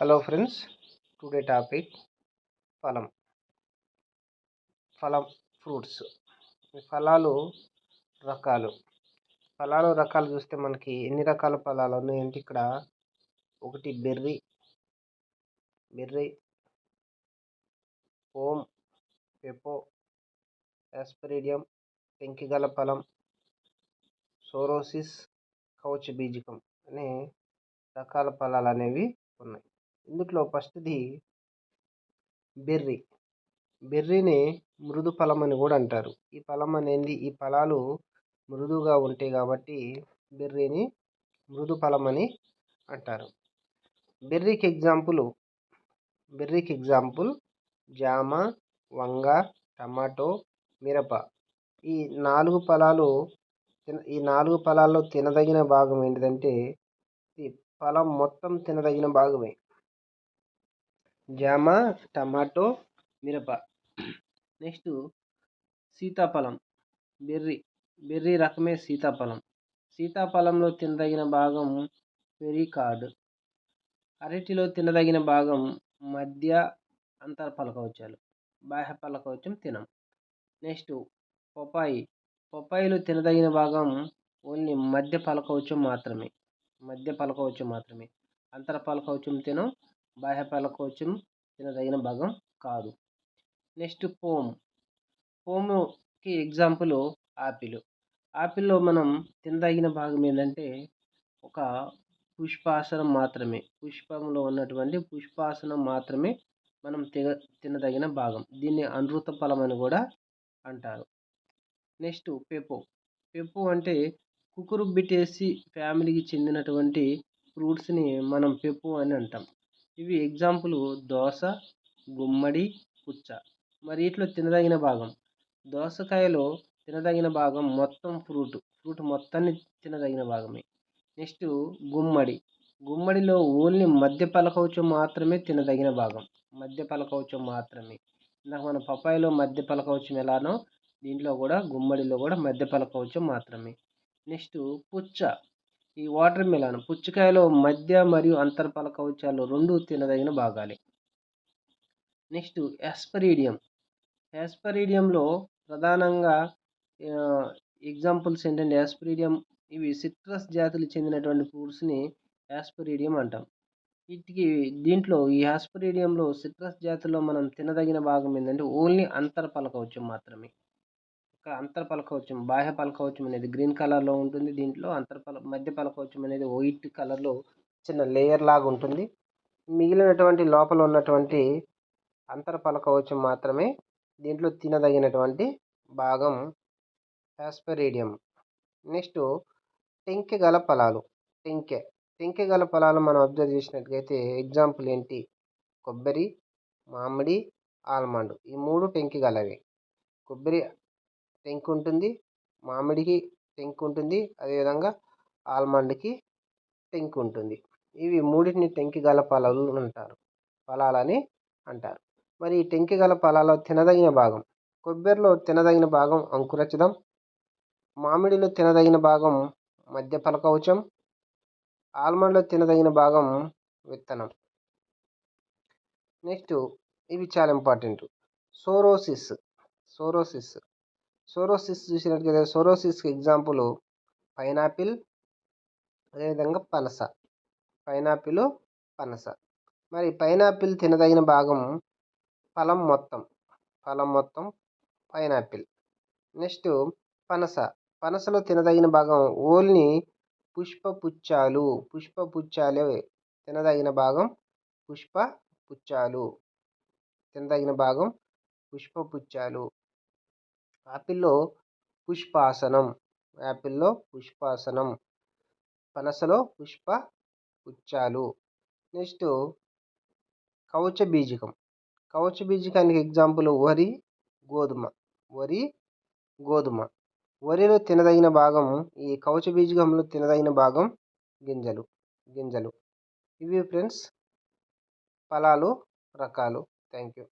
Hello friends today topic ఫలం ఫలం fruits ఫలాలు రకాలు ఫలాలు రకాలు చూస్తే మనకి ఎన్ని రకాల ఫలాలు ఉన్నాయంటే ఇక్కడ ఒకటి బెర్రీ బెర్రీ ఓమ్ పెపో యాస్పరిడియం పెంకిగల ఫలం సోరోసిస్ కౌచ్ బీజకం అనే రకాల ఫలాలు అనేవి ఉన్నాయి. ఇందులో ఫస్ట్ది బెర్రీ. బెర్రీని మృదు ఫలం అని కూడా అంటారు. ఈ ఫలం అనేది ఈ ఫలాలు మృదువుగా ఉంటాయి కాబట్టి బెర్రీని మృదు ఫలం అని అంటారు. బెర్రీకి ఎగ్జాంపుల్ బెర్రీకి ఎగ్జాంపుల్ జామ వంగ టమాటో మిరప. ఈ నాలుగు ఫలాలు ఈ నాలుగు ఫలాల్లో తినదగిన భాగం ఏంటిదంటే ఈ ఫలం మొత్తం తినదగిన భాగమే. జామ టమాటో మిరప. నెక్స్ట్ సీతాఫలం బెర్రీ. బెర్రీ రకమే సీతాఫలం. సీతాఫలంలో తినదగిన భాగం పెరికార్డ్ అరటిలో తినదగిన భాగం మధ్య అంతర పలకవచ్చాలు బాహ్య పలకవచ్చం తినం. నెక్స్ట్ పొపాయి పొపాయిలో తినదగిన భాగం ఓన్లీ మధ్య పలకవచ్చం మాత్రమే. మధ్య పలకవచ్చం మాత్రమే. అంతర పలకవచ్చం తినం. బాహ్య పలకవచ్చం తినదగిన భాగం కాదు. నెక్స్ట్ పోమ్ పోముకి ఎగ్జాంపుల్ ఆపిల్. ఆపిల్లో మనం తినదగిన భాగం ఏంటంటే ఒక పుష్పాసనం మాత్రమే. పుష్పంలో ఉన్నటువంటి పుష్పాసనం మాత్రమే మనం తిన తినదగిన భాగం. దీన్ని అనృత ఫలం అని కూడా అంటారు. Next pepo. పెపో అంటే కుకురుబిటేసి ఫ్యామిలీకి చెందినటువంటి ఫ్రూట్స్ని మనం పెప్పు అని అంటాం. ఇవి ఎగ్జాంపుల్ దోస గుమ్మడి పుచ్చ. మరి వీటిలో తినదగిన భాగం. దోసకాయలో తినదగిన భాగం మొత్తం ఫ్రూట్. ఫ్రూట్ మొత్తాన్ని తినదగిన భాగమే. నెక్స్ట్ గుమ్మడి. గుమ్మడిలో ఓన్లీ మధ్య పలకవచం మాత్రమే తినదగిన భాగం. మధ్య పలకవచం మాత్రమే. ఇందాక మన పపాయిలో మధ్య పలకవచం ఎలానో దీంట్లో కూడా గుమ్మడిలో కూడా మధ్య పలకవచం మాత్రమే. నెక్స్ట్ పుచ్చ. ఈ వాటర్ మిలాన్ పుచ్చకాయలో మధ్య మరియు అంతర్ కవచాలు రెండు తినదగిన భాగాలే. నెక్స్ట్ యాస్పరీడియం యాస్పరీడియంలో ప్రధానంగా ఎగ్జాంపుల్స్ ఏంటంటే యాస్పరీడియం ఇవి సిట్రస్ జాతులు చెందినటువంటి ఫ్రూట్స్ని యాస్పరీడియం అంటాం. వీటికి దీంట్లో ఈ యాస్పరీడియంలో సిట్రస్ జాతుల్లో మనం తినదగిన భాగం ఏంటంటే ఓన్లీ అంతర కవచం మాత్రమే. అంతర పలకవచం బాహ్య పలకవచం అనేది గ్రీన్ కలర్లో ఉంటుంది. దీంట్లో అంతర పల మధ్య పలకవచం అనేది వైట్ కలర్లో చిన్న లేయర్ లాగా ఉంటుంది. మిగిలినటువంటి లోపల ఉన్నటువంటి అంతర పలకవచం మాత్రమే దీంట్లో తినదగినటువంటి భాగం యాస్పరీడియం నెక్స్ట్ టెంకె గల ఫలాలు. టెంకె. టెంకె గల ఫలాలు మనం అబ్జర్వ్ చేసినట్లయితే ఎగ్జాంపుల్ ఏంటి? కొబ్బరి మామిడి ఆల్మండ్ ఈ మూడు టెంకి గలవి. కొబ్బరి టెంక్ ఉంటుంది మామిడికి టెంక్ ఉంటుంది అదేవిధంగా ఆల్మండ్కి టెంక్ ఉంటుంది ఇవి మూడింటిని టెంకి గల ఫలాలు అంటారు. ఫలాలని అంటారు. మరి ఈ టెంకి గల ఫలాల్లో తినదగిన భాగం. కొబ్బరిలో తినదగిన భాగం అంకురచదం మామిడిలో తినదగిన భాగం మధ్య పలకవచం ఆల్మండ్లో తినదగిన భాగం విత్తనం. నెక్స్ట్ ఇవి చాలా ఇంపార్టెంట్. సోరోసిస్. సోరోసిస్. సోరోసిస్ చూసినట్లయితే సోరోసిస్కి ఎగ్జాంపుల్ పైనాపిల్ అదేవిధంగా పనస. పైనాపిల్ పనస. మరి పైనాపిల్ తినదగిన భాగం ఫలం మొత్తం. ఫలం మొత్తం పైనాపిల్. నెక్స్ట్ పనస. పనసలో తినదగిన భాగం ఓన్లీ పుష్ప పుచ్చాలు పుష్ప తినదగిన భాగం పుష్ప పుచ్చాలు తినదగిన భాగం పుష్ప ఆపిల్లో పుష్పాసనం యాపిల్లో పుష్పాసనం పనసలో పుష్ప ఉచ్చాలు నెక్స్ట్ కవచ బీజకం. కవచ బీజకానికి ఎగ్జాంపుల్ వరి గోధుమ. వరి గోధుమ. వరిలో తినదగిన భాగం ఈ కవచ బీజకంలో తినదగిన భాగం గింజలు గింజలు. ఇవి ఫ్రెండ్స్ ఫలాలు రకాలు. Thank you